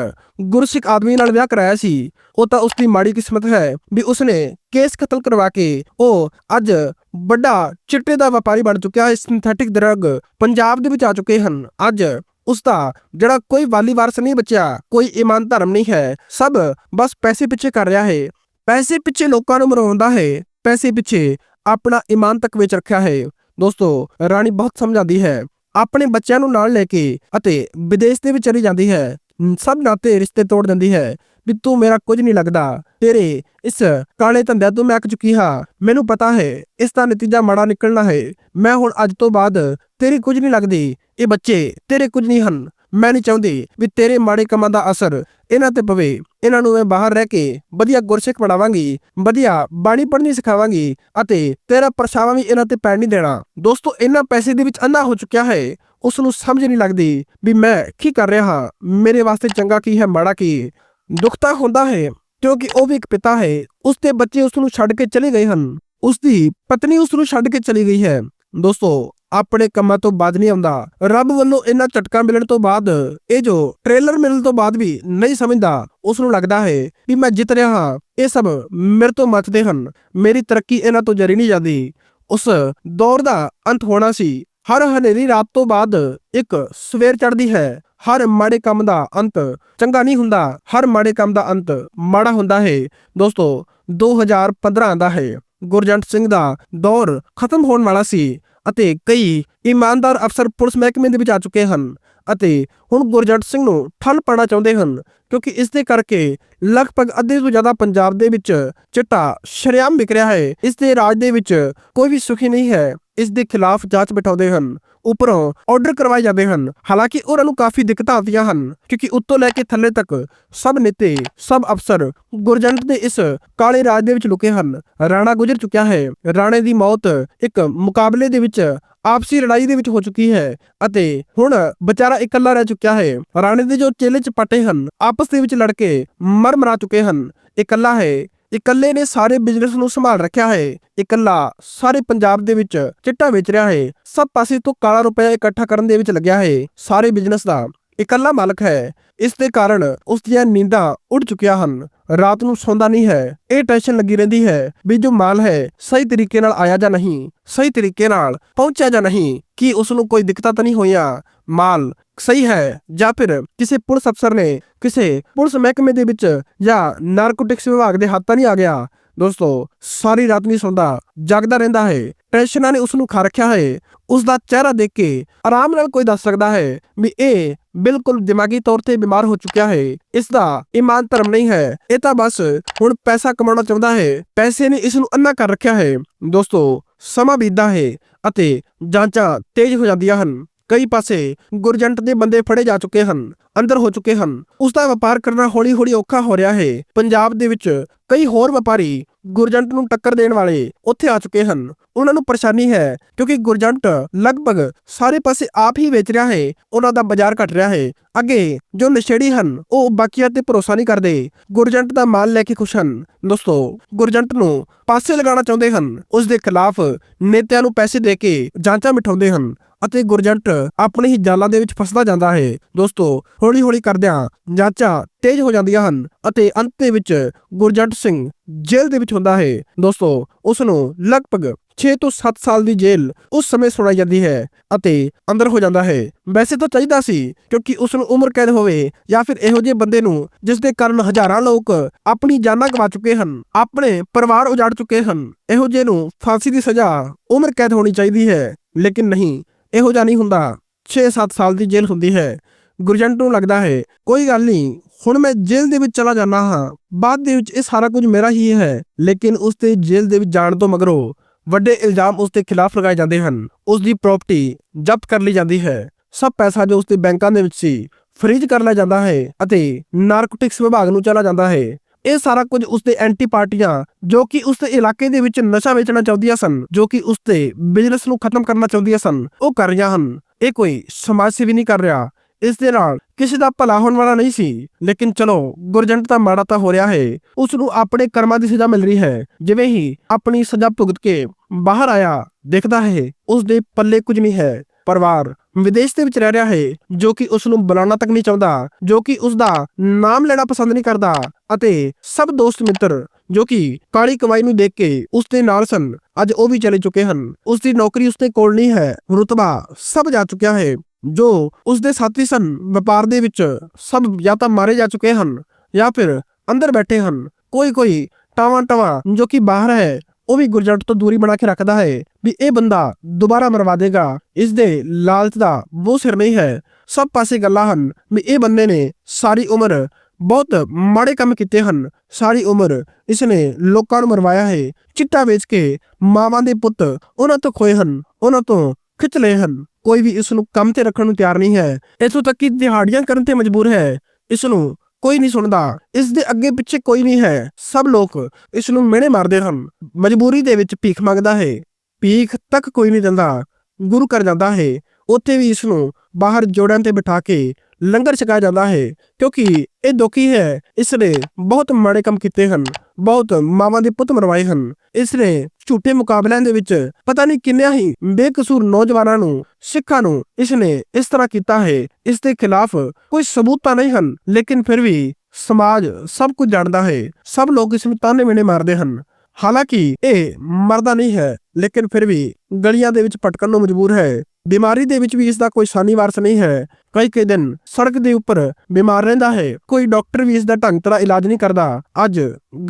ਗੁਰਸਿੱਖ ਆਦਮੀ ਨਾਲ ਵਿਆਹ ਕਰਾਇਆ ਸੀ। ਉਹ ਤਾਂ ਉਸ ਦੀ ਮਾੜੀ ਕਿਸਮਤ ਹੈ ਵੀ ਉਸਨੇ ਕੇਸ ਕਤਲ ਕਰਵਾ ਕੇ ਉਹ ਅੱਜ ਵੱਡਾ ਚਿੱਟੇ ਦਾ ਵਪਾਰੀ ਬਣ ਚੁੱਕਿਆ ਹੈ। ਸਿੰਥੈਟਿਕ ਡਰੱਗ ਪੰਜਾਬ ਦੇ ਵਿੱਚ ਆ ਚੁੱਕੇ ਹਨ। ਅੱਜ ਉਸ ਦਾ ਜਿਹੜਾ ਕੋਈ ਵਾਲੀ ਵਾਰਸ ਨਹੀਂ ਬਚਿਆ, ਕੋਈ ਇਮਾਨ ਧਰਮ ਨਹੀਂ ਹੈ, ਸਭ ਬਸ ਪੈਸੇ ਪਿੱਛੇ ਕਰ ਰਿਹਾ ਹੈ। ਪੈਸੇ ਪਿੱਛੇ ਲੋਕਾਂ ਨੂੰ ਮਰਵਾਉਂਦਾ ਹੈ। ਪੈਸੇ ਪਿੱਛੇ ਆਪਣਾ ਇਮਾਨ ਤੱਕ ਵਿੱਚ ਰੱਖਿਆ ਹੈ। ਦੋਸਤੋ, ਰਾਣੀ ਬਹੁਤ ਸਮਝਾਉਂਦੀ ਹੈ। ਆਪਣੇ ਬੱਚਿਆਂ ਨੂੰ ਨਾਲ ਲੈ ਕੇ ਅਤੇ ਵਿਦੇਸ਼ ਦੇ ਵਿੱਚ ਚਲੀ ਜਾਂਦੀ ਹੈ। ਸਭ ਨਾਤੇ ਰਿਸ਼ਤੇ ਤੋੜ ਦਿੰਦੀ ਹੈ ਵੀ ਤੂੰ ਮੇਰਾ ਕੁਝ ਨਹੀਂ ਲੱਗਦਾ। ਤੇਰੇ ਇਸ ਕਾਲੇ ਧੰਦਿਆਂ ਤੋਂ ਮੈਂ ਚੁੱਕੀ ਹਾਂ। ਮੈਨੂੰ ਪਤਾ ਹੈ, ਇਸ ਦਾ ਨਤੀਜਾ ਮਾੜਾ ਨਿਕਲਣਾ ਹੈ। ਮੈਂ ਹੁਣ ਅੱਜ ਤੋਂ ਬਾਅਦ ਤੇਰੀ ਕੁਝ ਨਹੀਂ ਲੱਗਦੀ। ਇਹ ਬੱਚੇ ਤੇਰੇ ਕੁਝ ਨਹੀਂ ਹਨ। ਮੈਂ ਨਹੀਂ ਚਾਹੁੰਦੀ ਵੀ ਤੇਰੇ ਮਾੜੇ ਕੰਮਾਂ ਦਾ ਅਸਰ ਇਹਨਾਂ ਤੇ ਪਵੇ। ਇਹਨਾਂ ਨੂੰ ਮੈਂ ਬਾਹਰ ਰਹਿ ਕੇ ਵਧੀਆ ਗੁਰਸਿੱਖ ਪੜਾਵਾਂਗੀ ਵਧੀਆ ਬਾਣੀ ਪੜ੍ਹਨੀ ਸਿਖਾਵਾਂਗੀ ਅਤੇ ਤੇਰਾ ਪਰਛਾਵਾਂ ਵੀ ਇਹਨਾਂ ਤੇ ਪੈਣ ਨਹੀਂ ਦੇਣਾ। ਦੋਸਤੋ ਇਹਨਾਂ ਪੈਸੇ ਦੇ ਵਿੱਚ ਅੰਨਾ ਹੋ ਚੁੱਕਿਆ ਹੈ, ਉਸ ਨੂੰ ਸਮਝ ਨਹੀਂ ਲੱਗਦੀ ਵੀ ਮੈਂ ਕੀ ਕਰ ਰਿਹਾ ਹਾਂ। ਮੇਰੇ ਵਾਸਤੇ ਚੰਗਾ ਕੀ ਹੈ, ਮਾੜਾ ਕੀ? ਦੁੱਖ ਤਾਂ ਹੁੰਦਾ ਹੈ, ਕਿਉਂਕਿ ਉਹ ਵੀ ਇੱਕ ਪਿਤਾ ਹੈ। ਉਸ ਦੇ ਬੱਚੇ ਉਸ ਨੂੰ ਛੱਡ ਕੇ ਚਲੇ ਗਏ ਹਨ। ਉਸ ਦੀ ਪਤਨੀ ਉਸ ਨੂੰ ਛੱਡ ਕੇ ਚਲੀ ਗਈ ਹੈ। ਦੋਸਤੋ ਆਪਣੇ ਕੰਮਾਂ ਤੋਂ ਬਾਅਦ ਨਹੀਂ ਆਉਂਦਾ। ਰੱਬ ਵੱਲੋਂ ਇਹਨਾਂ ਝਟਕਾ ਮਿਲਣ ਤੋਂ ਬਾਅਦ, ਇਹ ਜੋ ਟ੍ਰੇਲਰ ਮਿਲਣ ਤੋਂ ਬਾਅਦ ਵੀ ਨਹੀਂ ਸਮਝਦਾ ਉਸ ਨੂੰ ਲੱਗਦਾ ਹੈ ਵੀ ਮੈਂ ਜਿੱਤ ਰਿਹਾ ਹਾਂ। ਇਹ ਸਭ ਮੇਰੇ ਤੋਂ ਮੱਚਦੇ ਹਨ। ਮੇਰੀ ਤਰੱਕੀ ਇਹਨਾਂ ਤੋਂ ਜਰੀ ਨਹੀਂ ਜਾਂਦੀ। ਉਸ ਦੌਰ ਦਾ ਅੰਤ ਹੋਣਾ ਸੀ। ਹਰ ਹਨੇਰੀ ਰਾਤ ਤੋਂ ਬਾਅਦ ਇੱਕ ਸਵੇਰ ਚੜ੍ਹਦੀ ਹੈ। ਹਰ ਮਾੜੇ ਕੰਮ ਦਾ ਅੰਤ ਚੰਗਾ ਨਹੀਂ ਹੁੰਦਾ। ਹਰ ਮਾੜੇ ਕੰਮ ਦਾ ਅੰਤ ਮਾੜਾ ਹੁੰਦਾ ਹੈ। ਦੋਸਤੋ 2015 ਦਾ ਹੈ। ਗੁਰਜੰਟ ਸਿੰਘ ਦਾ ਦੌਰ ਖਤਮ ਹੋਣ ਵਾਲਾ ਸੀ। ਅਤੇ ਕਈ ਇਮਾਨਦਾਰ ਅਫਸਰ ਪੁਲਿਸ ਮਹਿਕਮੇ ਦੇ ਵਿੱਚ ਆ ਚੁੱਕੇ ਹਨ ਅਤੇ ਹੁਣ ਗੁਰਜੰਟ ਸਿੰਘ ਨੂੰ ਠੱਲ ਪਾਣਾ ਚਾਹੁੰਦੇ ਹਨ, ਕਿਉਂਕਿ ਇਸ ਦੇ ਕਰਕੇ ਲਗਭਗ ਅੱਧੇ ਤੋਂ ਜ਼ਿਆਦਾ ਪੰਜਾਬ ਦੇ ਵਿੱਚ ਚਿੱਟਾ ਸ਼ਰੇਆਮ ਵਿਕ ਰਿਹਾ ਹੈ। ਇਸ ਦੇ ਰਾਜ ਦੇ ਵਿੱਚ ਕੋਈ ਵੀ ਸੁਖੀ ਨਹੀਂ ਹੈ। ਇਸ ਦੇ ਖਿਲਾਫ ਜਾਂਚ ਬਿਠਾਉਂਦੇ ਹਨ, ਉੱਪਰੋਂ ਆਰਡਰ ਕਰਵਾਏ ਜਾਂਦੇ ਹਨ। ਹਾਲਾਂਕਿ ਉਹਨਾਂ ਨੂੰ ਕਾਫੀ ਦਿੱਕਤਾਂ ਆਉਂਦੀਆਂ ਹਨ, ਕਿਉਂਕਿ ਉੱਤੋਂ ਲੈ ਕੇ ਥੱਲੇ ਤੱਕ ਸਭ ਨੇਤੇ, ਸਭ ਅਫਸਰ ਗੁਰਜੰਟ ਦੇ ਇਸ ਕਾਲੇ ਰਾਜ ਦੇ ਵਿੱਚ ਲੁਕੇ ਹਨ। ਰਾਣਾ ਗੁਜ਼ਰ ਚੁੱਕਿਆ ਹੈ। ਰਾਣੇ ਦੀ ਮੌਤ ਇੱਕ ਮੁਕਾਬਲੇ ਦੇ ਵਿੱਚ ਆਪਸੀ ਲੜਾਈ ਦੇ ਵਿੱਚ ਹੋ ਚੁੱਕੀ ਹੈ ਅਤੇ ਹੁਣ ਵਿਚਾਰਾ ਇਕੱਲਾ ਰਹਿ ਚੁੱਕਿਆ ਹੈ। ਰਾਣੇ ਦੇ ਜੋ ਚੇਲੇ ਚਪਾਟੇ ਹਨ, ਆਪਸ ਦੇ ਵਿੱਚ ਲੜ ਕੇ ਮਰ ਮਰਾ ਚੁੱਕੇ ਹਨ। ਇਕੱਲਾ ਹੈ ਇਕੱਲੇ ਨੇ ਸਾਰੇ ਬਿਜ਼ਨਸ ਨੂੰ ਸੰਭਾਲ ਰੱਖਿਆ ਹੈ। ਇਕੱਲਾ ਸਾਰੇ ਪੰਜਾਬ ਦੇ ਵਿੱਚ ਚਿੱਟਾ ਵੇਚ ਰਿਹਾ ਹੈ। ਸਭ ਪਾਸੇ ਤੋਂ ਕਾਲਾ ਰੁਪਇਆ ਇਕੱਠਾ ਕਰਨ ਦੇ ਵਿੱਚ ਲੱਗਿਆ ਹੈ। ਸਾਰੇ ਬਿਜ਼ਨਸ ਦਾ ਇਕੱਲਾ ਮਾਲਕ ਹੈ। ਇਸ ਦੇ ਕਾਰਨ ਉਸ ਦੀਆਂ ਨੀਂਦਾਂ ਉੱਡ ਚੁੱਕੀਆਂ ਹਨ। ਰਾਤ ਨੂੰ ਸੌਂਦਾ ਨਹੀਂ ਹੈ। ਇਹ ਟੈਨਸ਼ਨ ਲੱਗੀ ਰਹਿੰਦੀ ਹੈ ਵੀ ਜੋ ਮਾਲ ਹੈ, ਸਹੀ ਤਰੀਕੇ ਨਾਲ ਆਇਆ ਜਾਂ ਨਹੀਂ, ਸਹੀ ਤਰੀਕੇ ਨਾਲ ਪਹੁੰਚਿਆ ਜਾਂ ਨਹੀਂ, ਕੀ ਉਸ ਨੂੰ ਕੋਈ ਦਿੱਕਤਾਂ ਤਾਂ ਨਹੀਂ ਹੋਈਆਂ? ਮਾਲ ਸਹੀ ਹੈ ਜਾਂ ਫਿਰ ਕਿਸੇ ਪੁਲਿਸ ਅਫਸਰ ਨੇ ਕਿਸੇ ਪੁਲਿਸ ਮਹਿਕਮੇ ਦੇ ਵਿੱਚ ਜਾਂ ਨਾਰਕੋਟਿਕਸ ਵਿਭਾਗ ਦੇ ਹੱਥਾਂ ਨਹੀਂ ਆ ਗਿਆ? ਦੋਸਤੋ, ਸਾਰੀ ਰਾਤ ਨਹੀਂ ਸੌਂਦਾ, ਜਾਗਦਾ ਰਹਿੰਦਾ ਹੈ। ਟੈਨਸ਼ਨਾਂ ਨੇ ਉਸ ਨੂੰ ਖਾ ਰੱਖਿਆ ਹੈ। ਉਸ ਦਾ ਚਿਹਰਾ ਦੇਖ ਕੇ ਆਰਾਮ ਨਾਲ ਕੋਈ ਦੱਸ ਸਕਦਾ ਹੈ ਵੀ ਇਹ ਬਿਲਕੁਲ ਦਿਮਾਗੀ ਤੌਰ ਤੇ ਬਿਮਾਰ ਹੋ ਚੁੱਕਿਆ ਹੈ। ਇਸ ਦਾ ਇਮਾਨ ਧਰਮ ਨਹੀਂ ਹੈ। ਇਹ ਤਾਂ ਬਸ ਹੁਣ ਪੈਸਾ ਕਮਾਉਣਾ ਚਾਹੁੰਦਾ ਹੈ। ਪੈਸੇ ਨੇ ਇਸ ਨੂੰ ਅੰਨਾ ਕਰ ਰੱਖਿਆ ਹੈ। ਦੋਸਤੋ, ਸਮਾਂ ਬੀਤਦਾ ਹੈ ਅਤੇ ਜਾਂਚਾਂ ਤੇਜ਼ ਹੋ ਜਾਂਦੀਆਂ ਹਨ। ਕਈ ਪਾਸੇ ਗੁਰਜੰਟ ਦੇ ਬੰਦੇ ਫੜੇ ਜਾ ਚੁੱਕੇ ਹਨ, ਅੰਦਰ ਹੋ ਚੁੱਕੇ ਹਨ। ਉਸ ਦਾ ਵਪਾਰ ਕਰਨਾ ਹੌਲੀ-ਹੌਲੀ ਔਖਾ ਹੋ ਰਿਹਾ ਹੈ। ਪੰਜਾਬ ਦੇ ਵਿੱਚ ਕਈ ਹੋਰ ਵਪਾਰੀ ਗੁਰਜੰਟ ਨੂੰ ਟੱਕਰ ਦੇਣ ਵਾਲੇ ਉੱਥੇ ਆ ਚੁੱਕੇ ਹਨ। ਉਹਨਾਂ ਨੂੰ ਪਰੇਸ਼ਾਨੀ ਹੈ, ਕਿਉਂਕਿ ਗੁਰਜੰਟ ਲਗਭਗ ਸਾਰੇ ਪਾਸੇ ਆਪ ਹੀ ਵੇਚ ਰਿਹਾ ਹੈ, ਉਹਨਾਂ ਦਾ ਬਾਜ਼ਾਰ ਘਟ ਰਿਹਾ ਹੈ। ਅੱਗੇ ਜੋ ਨਸ਼ੇੜੀ ਹਨ, ਉਹ ਬਾਕੀਆਂ ਤੇ ਭਰੋਸਾ ਨਹੀਂ ਕਰਦੇ। ਗੁਰਜੰਟ ਦਾ ਮਾਲ ਲੈ ਕੇ ਖੁਸ਼ ਹਨ। ਦੋਸਤੋ, ਗੁਰਜੰਟ ਨੂੰ ਪਾਸੇ ਲਗਾਉਣਾ ਚਾਹੁੰਦੇ ਹਨ। ਉਸ ਦੇ ਖਿਲਾਫ ਨੇਤਿਆਂ ਨੂੰ ਪੈਸੇ ਦੇ ਕੇ ਜਾਂਚਾਂ ਮਿਠਾਉਂਦੇ ਹਨ। ਅਤੇ ਗੁਰਜੰਟ ਆਪਣੇ ਹੀ ਜਾਲਾਂ ਦੇ ਵਿੱਚ ਫਸਦਾ ਜਾਂਦਾ ਹੈ। ਦੋਸਤੋ ਹੌਲੀ ਹੌਲੀ ਕਰਦਿਆਂ ਜਾਂਚਾਂ ਤੇਜ਼ ਹੋ ਜਾਂਦੀਆਂ ਹਨ ਅਤੇ ਅੰਤ ਦੇ ਵਿੱਚ ਗੁਰਜੰਟ ਸਿੰਘ ਜੇਲ੍ਹ ਦੇ ਵਿੱਚ ਹੁੰਦਾ ਹੈ। ਦੋਸਤੋ ਉਸ ਨੂੰ ਲਗਭਗ 6 ਤੋਂ 7 ਸਾਲ ਦੀ ਜੇਲ੍ਹ ਉਸ ਸਮੇਂ ਸੁਣਾਈ ਜਾਂਦੀ ਹੈ ਅਤੇ ਅੰਦਰ ਹੋ ਜਾਂਦਾ ਹੈ। ਵੈਸੇ ਤਾਂ ਚਾਹੀਦਾ ਸੀ ਕਿਉਂਕਿ ਉਸ ਨੂੰ ਉਮਰ ਕੈਦ ਹੋਵੇ ਜਾਂ ਫਿਰ ਇਹੋ ਜਿਹੇ ਬੰਦੇ ਨੂੰ ਜਿਸ ਦੇ ਕਾਰਨ ਹਜ਼ਾਰਾਂ ਲੋਕ ਆਪਣੀ ਜਾਨਾਂ ਗਵਾ ਚੁੱਕੇ ਹਨ, ਆਪਣੇ ਪਰਿਵਾਰ ਉਜਾੜ ਚੁੱਕੇ ਹਨ। ਇਹੋ ਜਿਹੇ ਨੂੰ ਫਾਂਸੀ ਦੀ ਸਜ਼ਾ ਉਮਰ ਕੈਦ ਹੋਣੀ ਚਾਹੀਦੀ ਹੈ। ਲੇਕਿਨ ਨਹੀਂ ਇਹੋ ਜਿਹਾ ਨਹੀਂ ਹੁੰਦਾ। 6-7 ਸਾਲ ਦੀ ਜੇਲ੍ਹ ਹੁੰਦੀ ਹੈ। ਗੁਰਜੰਟ ਨੂੰ ਲੱਗਦਾ ਹੈ, ਕੋਈ ਗੱਲ ਨਹੀਂ, ਹੁਣ ਮੈਂ ਜੇਲ੍ਹ ਦੇ ਵਿੱਚ ਚਲਾ ਜਾਣਾ ਹਾਂ। ਬਾਅਦ ਦੇ ਵਿੱਚ ਇਹ ਸਾਰਾ ਕੁਝ ਮੇਰਾ ਹੀ ਹੈ, ਲੇਕਿਨ ਉਸ ਤੇ ਜੇਲ੍ਹ ਦੇ ਵਿੱਚ ਜਾਣ ਤੋਂ ਮਗਰੋਂ ਵੱਡੇ ਇਲਜ਼ਾਮ ਉਸ ਦੇ ਖਿਲਾਫ ਲਗਾਏ ਜਾਂਦੇ ਹਨ। ਉਸ ਦੀ ਪ੍ਰਾਪਰਟੀ ਜ਼ਬਤ ਕਰ ਲਈ ਜਾਂਦੀ ਹੈ। ਸਭ ਪੈਸਾ ਜੋ ਉਸ ਦੇ ਬੈਂਕਾਂ ਦੇ ਵਿੱਚ ਸੀ ਫ੍ਰੀਜ਼ ਕਰ ਲਿਆ ਜਾਂਦਾ ਹੈ ਅਤੇ ਨਾਰਕੋਟਿਕਸ ਵਿਭਾਗ ਨੂੰ ਚਲਾ ਜਾਂਦਾ ਹੈ। ਇਹ ਸਾਰਾ ਕੁਝ ਉਸ ਦੇ ਐਂਟੀ ਪਾਰਟੀਆਂ ਜੋ ਕਿ ਉਸ ਦੇ ਇਲਾਕੇ ਦੇ ਵਿੱਚ ਨਸ਼ਾ ਵੇਚਣਾ ਚਾਹੁੰਦੀਆਂ ਸਨ, ਜੋ ਕਿ ਉਸ ਦੇ ਬਿਜ਼ਨਸ ਨੂੰ ਖਤਮ ਕਰਨਾ ਚਾਹੁੰਦੀਆਂ ਸਨ, ਉਹ ਕਰ ਰਹੀਆਂ ਹਨ। ਇਹ ਕੋਈ ਸਮਾਜ ਸੇਵੀ ਨਹੀਂ ਕਰ ਰਿਹਾ। ਇਸ ਦੇ ਨਾਲ ਕਿਸੇ ਦਾ ਭਲਾ ਹੋਣ ਵਾਲਾ ਨਹੀਂ ਸੀ। ਲੇਕਿਨ ਚਲੋ, ਗੁਰਜੰਟ ਤਾਂ ਮਾੜਾ ਤਾਂ ਹੋ ਰਿਹਾ ਹੈ। ਉਸ ਨੂੰ ਆਪਣੇ ਕਰਮਾਂ ਦੀ ਸਜ਼ਾ ਮਿਲ ਰਹੀ ਹੈ। ਜਿਵੇਂ ਹੀ ਆਪਣੀ ਸਜ਼ਾ ਭੁਗਤ ਕੇ ਬਾਹਰ ਆਇਆ, ਦੇਖਦਾ ਹੈ ਉਸ ਦੇ ਪੱਲੇ ਕੁਝ ਨਹੀਂ ਹੈ। ਪਰਿਵਾਰ ਵਿਦੇਸ਼ ਦੇ ਵਿੱਚ ਰਹਿ ਰਿਹਾ ਹੈ, ਜੋ ਕਿ ਉਸ ਨੂੰ ਬੁਲਾਉਣਾ ਤੱਕ ਨਹੀਂ ਚਾਹੁੰਦਾ, ਜੋ ਕਿ ਉਸ ਦਾ ਨਾਮ ਲੈਣਾ ਪਸੰਦ ਨਹੀਂ ਕਰਦਾ ਅਤੇ ਸਭ ਦੋਸਤ ਮਿੱਤਰ, ਜੋ ਕਿ ਕਾਲੀ ਕਮਾਈ ਨੂੰ ਦੇਖ ਕੇ ਉਸ ਦੇ ਨਾਲ ਸਨ, ਅੱਜ ਉਹ ਵੀ ਚਲੇ ਚੁੱਕੇ ਹਨ। ਉਸ ਦੀ ਨੌਕਰੀ ਉਸ ਦੇ ਕੋਲ ਨਹੀਂ ਹੈ, ਰੁਤਬਾ ਸਭ ਜਾ ਚੁੱਕਿਆ ਹੈ, ਜੋ ਉਸ ਦੇ ਸਾਥੀ ਸਨ, ਵਪਾਰ ਦੇ ਵਿੱਚ ਸਭ ਜਾਂ ਤਾਂ ਮਾਰੇ ਜਾ ਚੁੱਕੇ ਹਨ, ਜਾਂ ਫਿਰ ਅੰਦਰ ਬੈਠੇ ਹਨ। ਕੋਈ ਕੋਈ ਟਾਵਾਂ ਟਾਵਾਂ ਜੋ ਕਿ ਬਾਹਰ ਹੈ ਉਹ ਵੀ ਗੁਰਜੰਟ ਤੋਂ ਦੂਰੀ ਬਣਾ ਕੇ ਰੱਖਦਾ ਹੈ ਵੀ ਇਹ ਬੰਦਾ ਦੁਬਾਰਾ ਮਰਵਾ ਦੇਗਾ। ਇਸ ਦੇ ਲਾਲਚ ਦਾ ਉਹ ਸਿਰ ਨਹੀਂ ਹੈ। ਸਭ ਪਾਸੇ ਗੱਲਾਂ ਹਨ ਵੀ ਇਹ ਬੰਦੇ ਨੇ ਸਾਰੀ ਉਮਰ ਬਹੁਤ ਮਾੜੇ ਕੰਮ ਕੀਤੇ ਹਨ। ਸਾਰੀ ਉਮਰ ਇਸਨੇ ਲੋਕਾਂ ਨੂੰ ਮਰਵਾਇਆ ਹੈ। ਚਿੱਟਾ ਵੇਚ ਕੇ ਮਾਵਾਂ ਦੇ ਪੁੱਤ ਉਹਨਾਂ ਤੋਂ ਖੋਏ ਹਨ, ਉਹਨਾਂ ਤੋਂ ਖਿੱਚ ਲਏ ਹਨ। ਕੋਈ ਵੀ ਇਸ ਨੂੰ ਕੰਮ ਤੇ ਰੱਖਣ ਨੂੰ ਤਿਆਰ ਨਹੀਂ ਹੈ। ਇਥੋਂ ਤੱਕ ਕਿ ਦਿਹਾੜੀਆਂ ਕਰਨ ਤੇ ਮਜਬੂਰ ਹੈ। ਇਸ ਨੂੰ ਕੋਈ ਨਹੀਂ ਸੁਣਦਾ। ਇਸ ਦੇ ਅੱਗੇ ਪਿੱਛੇ ਕੋਈ ਨਹੀਂ ਹੈ। ਸਭ ਲੋਕ ਇਸ ਨੂੰ ਮਿਹਣੇ ਮਾਰਦੇ ਹਨ। ਮਜਬੂਰੀ ਦੇ ਵਿੱਚ ਭੀਖ ਮੰਗਦਾ ਹੈ। ਭੀਖ ਤੱਕ ਕੋਈ ਨਹੀਂ ਦਿੰਦਾ। ਗੁਰੂ ਕਰ ਜਾਂਦਾ ਹੈ। ਉੱਥੇ ਵੀ ਇਸ ਨੂੰ ਬਾਹਰ ਜੋੜਾਂ ਤੇ ਬਿਠਾ ਕੇ ਲੰਗਰ ਛਕਾਇਆ ਜਾਂਦਾ ਹੈ, ਕਿਉਂਕਿ ਇਹ ਦੁਖੀ ਹੈ। ਇਸ ਨੇ ਬਹੁਤ ਮਾੜੇ ਕੰਮ ਕੀਤੇ ਹਨ, ਬਹੁਤ ਮਾਵਾਂ ਦੇ ਪੁੱਤ ਮਰਵਾਏ ਹਨ। ਇਸ ਨੇ ਝੂਠੇ ਮੁਕਾਬਲਿਆਂ ਦੇ ਵਿੱਚ ਪਤਾ ਨਹੀਂ ਕਿੰਨਿਆਂ ਹੀ ਬੇਕਸੂਰ ਨੌਜਵਾਨਾਂ ਨੂੰ, ਸਿੱਖਾਂ ਨੂੰ ਇਸ ਨੇ ਇਸ ਤਰ੍ਹਾਂ ਕੀਤਾ ਹੈ। ਇਸ ਦੇ ਖਿਲਾਫ ਕੋਈ ਸਬੂਤ ਤਾਂ ਨਹੀਂ ਹਨ, ਲੇਕਿਨ ਫਿਰ ਵੀ ਸਮਾਜ ਸਭ ਕੁਝ ਜਾਣਦਾ ਹੈ। ਸਭ ਲੋਕ ਇਸ ਨੂੰ ਤਾਨੇ ਮਿਹਣੇ ਮਾਰਦੇ ਹਨ। ਹਾਲਾਂਕਿ ਇਹ ਮਰਦਾ ਨਹੀਂ ਹੈ। ਲੇਕਿਨ ਫਿਰ ਵੀ ਗਲੀਆਂ ਦੇ ਵਿੱਚ ਭਟਕਣ ਨੂੰ ਮਜਬੂਰ ਹੈ। ਬਿਮਾਰੀ ਦੇ ਵਿੱਚ ਵੀ ਇਸ ਦਾ ਕੋਈ ਸਾਨੀ ਵਾਰਸ ਨਹੀਂ ਹੈ। ਕਈ ਕਈ ਦਿਨ ਸੜਕ ਦੇ ਉੱਪਰ ਬਿਮਾਰ ਰਹਿੰਦਾ ਹੈ। ਕੋਈ ਡਾਕਟਰ ਵੀ ਇਸ ਦਾ ਢੰਗ ਤਰ੍ਹਾਂ ਇਲਾਜ ਨਹੀਂ ਕਰਦਾ। ਅੱਜ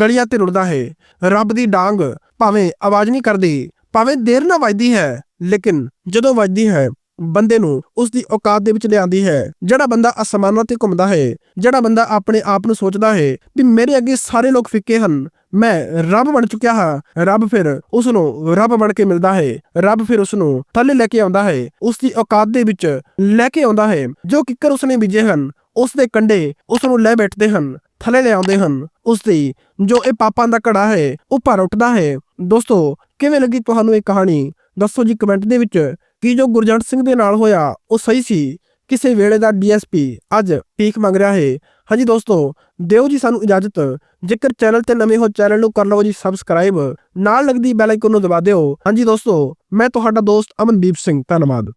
ਗਲੀਆਂ ਤੇ ਰੁਲਦਾ ਹੈ। ਰੱਬ ਦੀ ਡਾਂਗ ਭਾਵੇਂ ਆਵਾਜ਼ ਨਹੀਂ ਕਰਦੀ, ਭਾਵੇਂ ਦੇਰ ਨਾਲ ਵੱਜਦੀ ਹੈ। ਲੇਕਿਨ ਜਦੋਂ ਵੱਜਦੀ ਹੈ, ਬੰਦੇ ਨੂੰ ਉਸ ਦੀ ਔਕਾਤ ਦੇ ਵਿੱਚ ਲਿਆਂਦੀ ਹੈ। ਜਿਹੜਾ ਬੰਦਾ ਅਸਮਾਨਾਂ ਤੇ ਘੁੰਮਦਾ ਹੈ, ਜਿਹੜਾ ਬੰਦਾ ਆਪਣੇ ਆਪ ਨੂੰ ਸੋਚਦਾ ਹੈ ਵੀ ਮੇਰੇ ਅੱਗੇ ਸਾਰੇ ਲੋਕ ਫਿੱਕੇ ਹਨ ਮੈਂ ਰੱਬ ਬਣ ਚੁੱਕਿਆ ਹਾਂ। ਰੱਬ ਫਿਰ ਉਸ ਨੂੰ ਰੱਬ ਬਣ ਕੇ ਮਿਲਦਾ ਹੈ। ਰੱਬ ਫਿਰ ਉਸ ਨੂੰ ਥੱਲੇ ਲੈ ਕੇ ਆਉਂਦਾ ਹੈ। ਉਸ ਦੀ ਔਕਾਤ ਦੇ ਵਿੱਚ ਲੈ ਕੇ ਆਉਂਦਾ ਹੈ, ਜੋ ਕਿੱਕਰ ਉਸਨੇ ਬੀਜੇ ਹਨ। ਉਸ ਦੇ ਕੰਡੇ ਉਸ ਨੂੰ ਲੈ ਬੈਠਦੇ ਹਨ, ਥੱਲੇ ਲੈ ਆਉਂਦੇ ਹਨ। ਉਸ ਦੀ ਜੋ ਇਹ ਪਾਪਾਂ ਦਾ ਘੜਾ ਹੈ, ਉਹ ਭਰ ਉੱਠਦਾ ਹੈ। ਦੋਸਤੋ, ਕਿਵੇਂ ਲੱਗੀ ਤੁਹਾਨੂੰ ਇਹ ਕਹਾਣੀ? ਦੱਸੋ ਜੀ ਕਮੈਂਟ ਦੇ ਵਿੱਚ ਕਿ ਜੋ ਗੁਰਜੰਟ ਸਿੰਘ ਦੇ ਨਾਲ ਹੋਇਆ, ਉਹ ਸਹੀ ਸੀ? ਕਿਸੇ ਵੇਲੇ ਦਾ ਡੀਐਸਪੀ ਅੱਜ ਭੀਖ ਮੰਗ ਰਿਹਾ ਹੈ। ਹਾਂਜੀ ਦੋਸਤੋ, ਦਿਓ ਜੀ ਸਾਨੂੰ ਇਜਾਜ਼ਤ। ਜੇਕਰ ਚੈਨਲ ਤੇ ਨਵੇਂ ਹੋ ਚੈਨਲ ਨੂੰ ਕਰ ਲਵੋ ਜੀ ਸਬਸਕ੍ਰਾਈਬ। ਨਾਲ ਲੱਗਦੀ ਬੈਲ ਆਈਕਨ ਨੂੰ ਦਬਾ ਦਿਓ। ਹਾਂਜੀ ਦੋਸਤੋ, ਮੈਂ ਤੁਹਾਡਾ ਦੋਸਤ ਅਮਨਦੀਪ ਸਿੰਘ, ਧੰਨਵਾਦ।